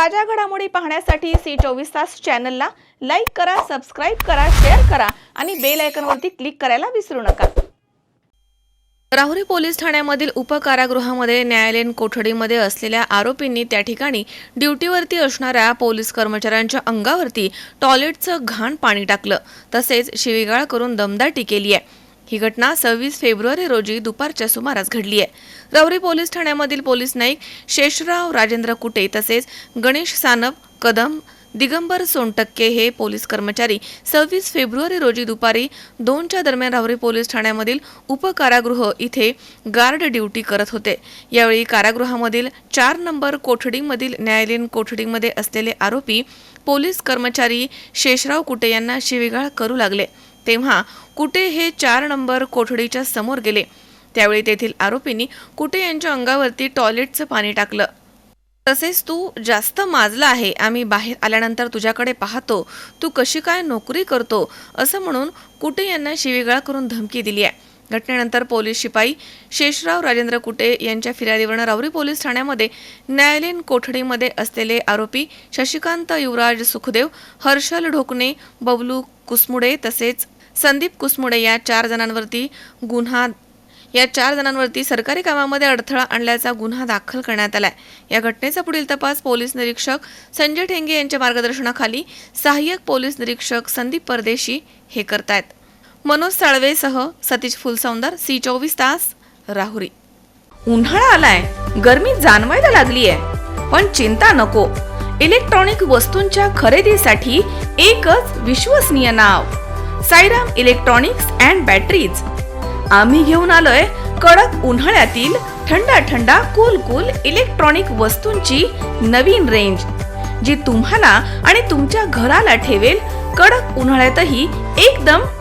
ताज्या घडामोडी पाहण्यासाठी सी चोवीस तास चॅनलला लाईक करा सबस्क्राईब करा शेअर करा आणि बेल आयकॉनवरती क्लिक करायला विसरू नका. राहुरी पोलीस ठाण्यामधील उपकारागृहामध्ये न्यायालयीन कोठडीमध्ये असलेल्या आरोपींनी त्या ठिकाणी ड्युटीवरती असणाऱ्या पोलीस कर्मचाऱ्यांच्या अंगावरती टॉयलेटचं घाण पाणी टाकलं. तसेच शिवीगाळ करून दमदाटी केली आहे. ही घटना सव्वीस फेब्रुवारी रोजी दुपारच्या सुमारास घडली आहे. रवरी पोलीस ठाण्यामधील पोलीस नाईक शेषराव राजेंद्र कुटे तसेच गणेश सानप कदम दिगंबर सोनटक्के हे पोलीस कर्मचारी सव्वीस फेब्रुवारी रोजी दुपारी दोनच्या दरम्यान राहुरी पोलीस ठाण्यामधील उपकारागृह इथे गार्ड ड्युटी करत होते. यावेळी कारागृहामधील चार नंबर कोठडीमधील न्यायालयीन कोठडीमध्ये असलेले आरोपी पोलीस कर्मचारी शेषराव कुटे यांना शिवीगाळ करू लागले. तेव्हा कुटे हे चार नंबर कोठडीच्या समोर गेले. त्यावेळी तेथील आरोपींनी कुटे यांच्या अंगावरती टॉयलेटचं पाणी टाकलं. तसेच तू जास्त माजला आहे. आम्ही बाहेर आल्यानंतर तुझ्याकडे पाहतो. तू कशी काय नोकरी करतो? असं म्हणून कुटे यांना शिवीगाळ करून धमकी दिली आहे. घटनेनंतर पोलीस शिपाई शेषराव राजेंद्र कुटे यांच्या फिर्यादीवरून रावरी पोलीस ठाण्यामध्ये न्यायालयीन कोठडीमध्ये असलेले आरोपी शशिकांत युवराज सुखदेव हर्षल ढोकणे बबलू कुसमुडे तसेच संदीप कुसमुडे या चार जणांवरती गुन्हा या चार जणांवरती सरकारी कामामध्ये अडथळा आणल्याचा गुन्हा दाखल करण्यात आलाय. या घटनेचा पुढील तपास पोलीस निरीक्षक संजय ठेंगे यांच्या मार्गदर्शनाखाली सहाय्यक पोलीस निरीक्षक संदीप परदेशी हे करतायत. मनोज साळवेसह सतीश फुलसौंदर सी चोवीस तास राहुरी. उन्हाळा आलाय. गर्मी जाणवायला लागली आहे पण चिंता नको. इलेक्ट्रॉनिक वस्तूंच्या खरेदीसाठी एकच विश्वसनीय नाव. Sairam electronics and batteries. आम्ही घेऊन आलोय कडक उन्हाळ्यातील थंडा थंडा कूल कूल इलेक्ट्रॉनिक वस्तूंची नवीन रेंज जी तुम्हाला आणि तुमच्या घराला ठेवेल कडक उन्हाळ्यातही एकदम